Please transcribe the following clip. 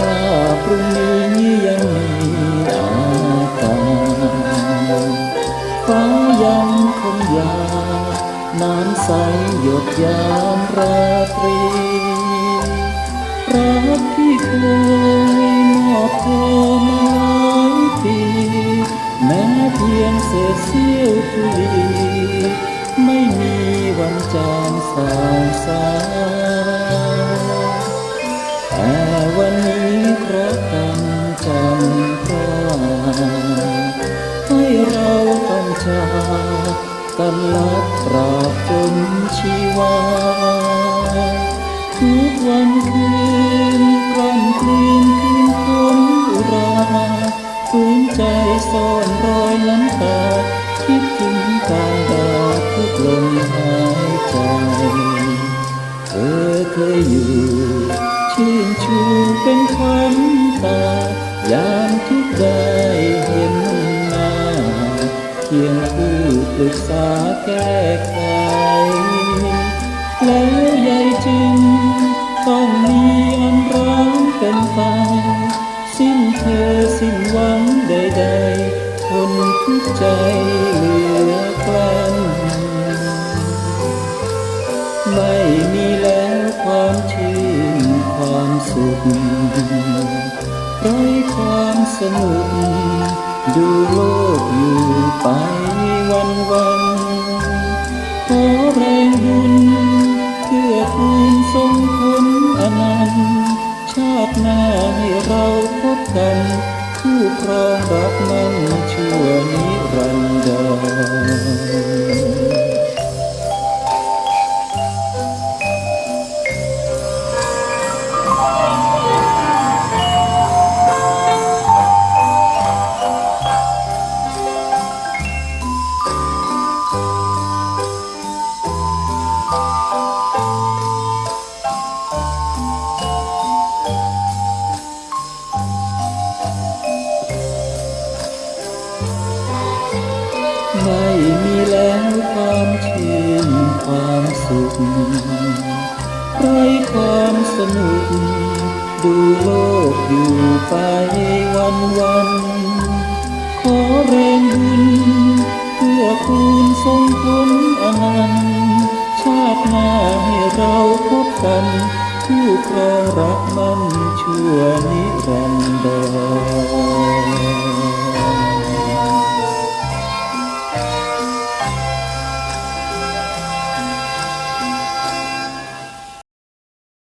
ถ้าพรุ่งนี้ยังมีอากาศฟ้ายังคงยาวน้ำใสหยดยามราตรีรักที่เคยมอบเธอมาหลายปีแม้เพียงเศษเสี้ยวทุลีไม่มีวันจางสางสาแให้เราต้องจากกันลับตราบจนชีวา ทุกวันคืนกล่อมกลืนคืนคนอุราฝืนใจซ่อนรอยน้ำตา คิดถึงการดาทุกลมหายใจ เธอเคยอยู่ ทุกได้เห็นหน้าเคียงคู่ปรึกษาแก้ไขแล้วใยจึงต้องมีอันร้องเป็นไป สิ้นเธอสิ้นหวังใดๆคนทุกใจ นุกดูโลกอยู่ไปวันวันขอแรงบุญเพื่อคูณทรงคุณอนันต์ชาติหน้าให้เราพบกัน คู่ครองรักมันชั่วนิรันดร แล้วความชื่นความสุขไร้ความสนุก ดูโลกอยู่ไปวันวัน ขอแรงบุญเพื่อคูณทรงผลอนันต์ชาติหน้าให้เราพบกัน คู่ครองรักมันชั่วนิรันดร์